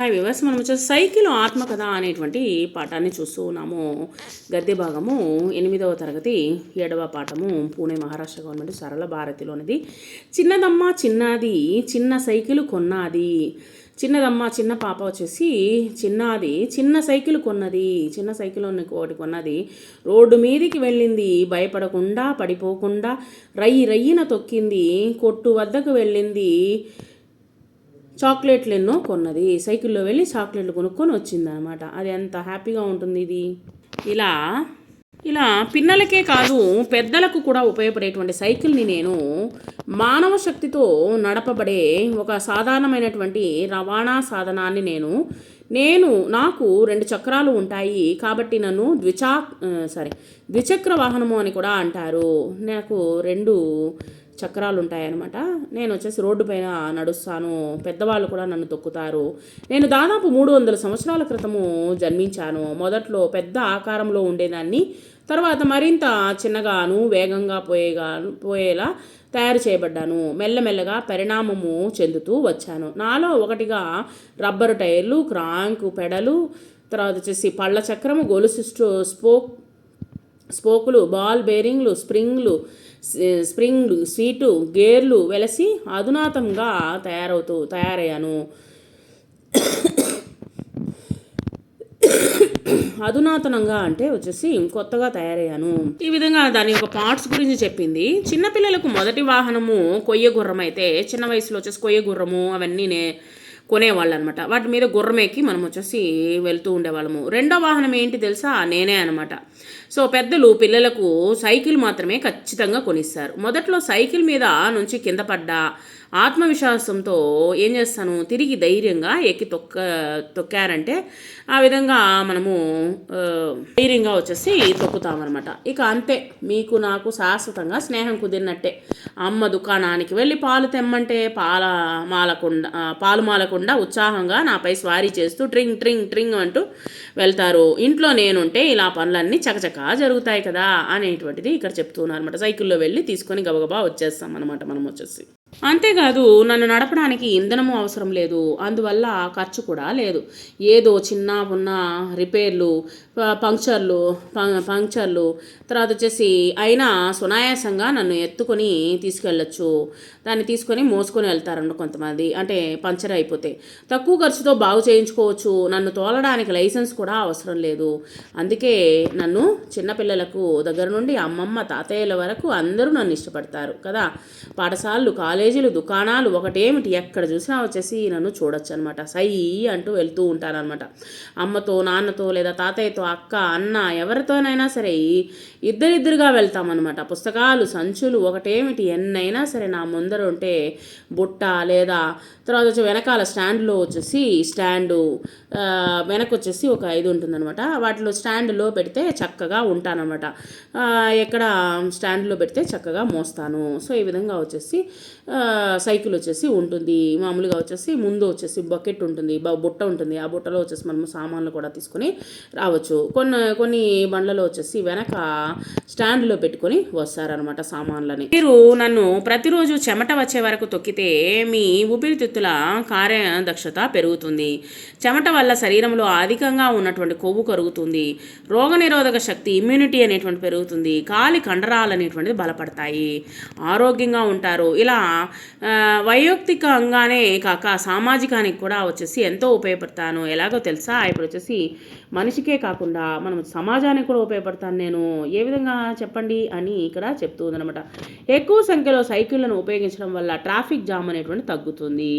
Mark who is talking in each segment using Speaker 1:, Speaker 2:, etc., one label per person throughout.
Speaker 1: Hi viewers మనం వచ్చేసి cycle ఆత్మకథ అనేటువంటి పాఠాన్ని చూస్తూ ఉన్నాము. గద్య భాగము ఎనిమిదవ తరగతి ఏడవ పాఠము పూణే మహారాష్ట్ర గవర్నమెంట్ సరళ భారతిలోనిది. చిన్నదమ్మ చిన్నది చిన్న సైకిల్ కొన్నది. చిన్నదమ్మ చిన్న పాప వచ్చేసి చిన్నది చిన్న సైకిల్ కొన్నది. చిన్న సైకిల్ ఒకటి కొన్నది. రోడ్డు మీదికి వెళ్ళింది భయపడకుండా పడిపోకుండా రయ్యి రయ్యిన తొక్కింది కొట్టు వద్దకు వెళ్ళింది. చాక్లెట్లు ఎన్నో కొన్నది. సైకిల్లో వెళ్ళి చాక్లెట్లు కొనుక్కొని వచ్చింది అనమాట అది ఎంత హ్యాపీగా ఉంటుంది ఇది. ఇలా ఇలా పిన్నలకే కాదు పెద్దలకు కూడా ఉపయోగపడేటువంటి సైకిల్ని నేను మానవ శక్తితో నడపబడే ఒక సాధారణమైనటువంటి రవాణా సాధనాన్ని నేను నేను నాకు రెండు చక్రాలు ఉంటాయి. కాబట్టి నన్ను ద్విచా సారీ ద్విచక్ర వాహనము అని కూడా అంటారు. నాకు రెండు చక్రాలు ఉంటాయన్నమాట నేను వచ్చేసి రోడ్డు పైన నడుస్తాను. పెద్దవాళ్ళు కూడా నన్ను తొక్కుతారు. నేను దాదాపు మూడు వందల సంవత్సరాల క్రితము జన్మించాను. మొదట్లో పెద్ద ఆకారంలో ఉండేదాన్ని. తర్వాత మరింత చిన్నగాను వేగంగా పోయేగా పోయేలా తయారు చేయబడ్డాను. మెల్లమెల్లగా పరిణామము చెందుతూ వచ్చాను. నాలో ఒకటిగా రబ్బరు టైర్లు క్రాంకు పెడలు తర్వాత వచ్చేసి పళ్ళ చక్రము గొలుసు స్పోక్ స్పోకులు బాల్ బేరింగ్లు స్ప్రింగ్లు స్ప్రింగ్లు సీటు గేర్లు వెలసి అధునాతంగా తయారవుతూ తయారయ్యాను. అధునాతనంగా అంటే వచ్చేసి కొత్తగా తయారయ్యాను. ఈ విధంగా దాని యొక్క పార్ట్స్ గురించి చెప్పింది. చిన్నపిల్లలకు మొదటి వాహనము కొయ్య గుర్రం అయితే చిన్న వయసులో వచ్చేసి కొయ్య గుర్రము అవన్నీ నే కొనేవాళ్ళు అనమాట వాటి మీద గుర్రమేకి మనం వచ్చేసి వెళ్తూ ఉండేవాళ్ళము. రెండో వాహనం ఏంటి తెలుసా? నేనే అనమాట. సో పెద్దలు పిల్లలకు సైకిల్ మాత్రమే ఖచ్చితంగా కొనిస్తారు. మొదట్లో సైకిల్ మీద నుంచి కింద పడ్డా ఆత్మవిశ్వాసంతో ఏం చేస్తాను? తిరిగి ధైర్యంగా ఎక్కి తొక్క తొక్కారంటే ఆ విధంగా మనము ధైర్యంగా వచ్చేసి తొక్కుతామన్నమాట. ఇక అంతే. మీకు నాకు శాశ్వతంగా స్నేహం కుదిరినట్టే. అమ్మ దుకాణానికి వెళ్ళి పాలు తెమ్మంటే పాల మాలకుండా పాలు మాలకుండా ఉత్సాహంగా నాపై స్వారీ చేస్తూ ట్రింగ్ ట్రింగ్ ట్రింగ్ అంటూ వెళ్తారు. ఇంట్లో నేనుంటే ఇలా పనులన్నీ చకచకా జరుగుతాయి కదా అనేటువంటిది ఇక్కడ చెప్తున్నారు అనమాట సైకిల్లో వెళ్ళి తీసుకొని గబగబా వచ్చేస్తాం అనమాట మనం వచ్చేసి. అంతేకాదు నన్ను నడపడానికి ఇంధనము అవసరం లేదు. అందువల్ల ఖర్చు కూడా లేదు. ఏదో చిన్న ఉన్న రిపేర్లు పంక్చర్లు పంక్చర్లు తర్వాత వచ్చేసి అయినా సునాయాసంగా నన్ను ఎత్తుకొని తీసుకెళ్ళచ్చు. దాన్ని తీసుకొని మోసుకొని వెళ్తారండి కొంతమంది. అంటే పంచర్ అయిపోతే. తక్కువ ఖర్చుతో బాగు చేయించుకోవచ్చు. నన్ను తోలడానికి లైసెన్స్ కూడా అవసరం లేదు. అందుకే నన్ను చిన్నపిల్లలకు దగ్గర నుండి అమ్మమ్మ తాతయ్యల వరకు అందరూ నన్ను ఇష్టపడతారు కదా. పాఠశాలలు కాలేజీలు దుకాణాలు ఒకటేమిటి? ఎక్కడ చూసినా వచ్చేసి నన్ను చూడొచ్చు అనమాట సై అంటూ వెళ్తూ ఉంటానన్నమాట అమ్మతో నాన్నతో లేదా తాతయ్యతో అక్క అన్న ఎవరితోనైనా సరే ఇద్దరిద్దరుగా వెళ్తామన్నమాట పుస్తకాలు సంచులు ఒకటేమిటి? ఎన్నైనా సరే నా ముందర ఉంటే బుట్ట లేదా తర్వాత వచ్చి వెనకాల స్టాండ్లో వచ్చేసి స్టాండు వెనక వచ్చేసి ఒక ఇది ఉంటుందన్నమాట వాటిలో స్టాండ్లో పెడితే చక్కగా ఉంటానన్నమాట ఎక్కడ స్టాండ్లో పెడితే చక్కగా మోస్తాను. సో ఈ విధంగా వచ్చేసి సైకిల్ వచ్చేసి ఉంటుంది. మామూలుగా వచ్చేసి ముందు వచ్చేసి బకెట్ ఉంటుంది. బుట్ట ఉంటుంది. ఆ బుట్టలో వచ్చేసి మనము సామాన్లు కూడా తీసుకొని రావచ్చు. కొన్ని కొన్ని బండ్లలో వచ్చేసి వెనక స్టాండ్లో పెట్టుకొని వస్తారనమాట సామాన్లని. మీరు నన్ను ప్రతిరోజు చెమట వచ్చే వరకు తొక్కితే మీ ఊపిరితిత్తుల కార్యదక్షత పెరుగుతుంది. చెమట వల్ల శరీరంలో అధికంగా ఉన్నటువంటి కొవ్వు కరుగుతుంది. రోగనిరోధక శక్తి ఇమ్యూనిటీ అనేటువంటి పెరుగుతుంది. కాలి కండరాలు అనేటువంటిది బలపడతాయి. ఆరోగ్యంగా ఉంటారు. ఇలా వైయక్తికంగానే కాక సామాజికానికి కూడా వచ్చేసి ఎంతో ఉపయోగపడతాను. ఎలాగో తెలుసా? ఇప్పుడు వచ్చేసి మనిషికే కాకుండా మనం సమాజానికి కూడా ఉపయోగపడతాను నేను. ఏ విధంగా చెప్పండి? అని ఇక్కడ చెప్తూ ఉందనమాట ఎక్కువ సంఖ్యలో సైకిళ్ళను ఉపయోగించడం వల్ల ట్రాఫిక్ జామ్ అనేటువంటి తగ్గుతుంది.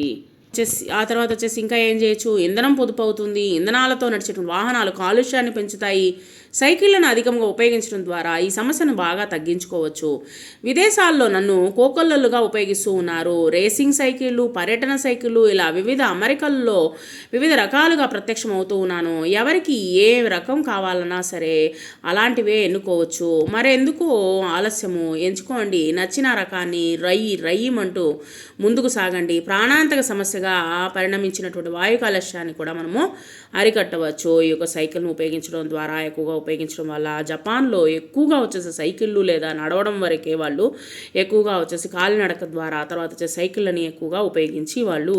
Speaker 1: వచ్చేసి ఆ తర్వాత వచ్చేసి ఇంకా ఏం చేయొచ్చు? ఇంధనం పొదుపు అవుతుంది. ఇంధనాలతో నడిచేటువంటి వాహనాలు కాలుష్యాన్ని పెంచుతాయి. సైకిళ్ళను అధికంగా ఉపయోగించడం ద్వారా ఈ సమస్యను బాగా తగ్గించుకోవచ్చు. విదేశాల్లో నన్ను కోకొల్లలుగా ఉపయోగిస్తూ ఉన్నారు. రేసింగ్ సైకిళ్ళు పర్యటన సైకిళ్ళు ఇలా వివిధ అమెరికల్లో వివిధ రకాలుగా ప్రత్యక్షం అవుతూ ఉన్నాను. ఎవరికి ఏ రకం కావాలన్నా సరే అలాంటివే ఎన్నుకోవచ్చు. మరెందుకు ఆలస్యము. ఎంచుకోండి. నచ్చిన రకాన్ని రయ్యి రయ్యమంటూ ముందుకు సాగండి. ప్రాణాంతక సమస్యగా పరిణమించినటువంటి వాయు కాలుష్యాన్ని కూడా మనము అరికట్టవచ్చు. ఈ యొక్క సైకిల్ను ఉపయోగించడం ద్వారా ఎక్కువగా ఉపయోగించడం వల్ల జపాన్లో ఎక్కువగా వచ్చేసి సైకిళ్ళు లేదా నడవడం వరకే వాళ్ళు ఎక్కువగా వచ్చేసి కాలినడక ద్వారా తర్వాత వచ్చే సైకిళ్ళని ఎక్కువగా ఉపయోగించి వాళ్ళు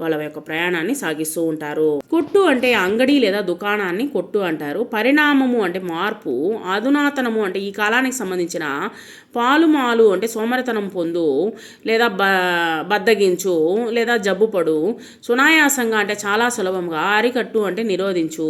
Speaker 1: వాళ్ళ యొక్క ప్రయాణాన్ని సాగిస్తూ ఉంటారు. కొట్టు అంటే అంగడి లేదా దుకాణాన్ని కొట్టు అంటారు. పరిణామము అంటే మార్పు అధునాతనము అంటే ఈ కాలానికి సంబంధించిన పాలుమాలు అంటే సోమరితనం పొందు లేదా బ బద్దగించు లేదా జబ్బుపడు సునాయాసంగా అంటే చాలా సులభంగా అరికట్టు అంటే నిరోధించు.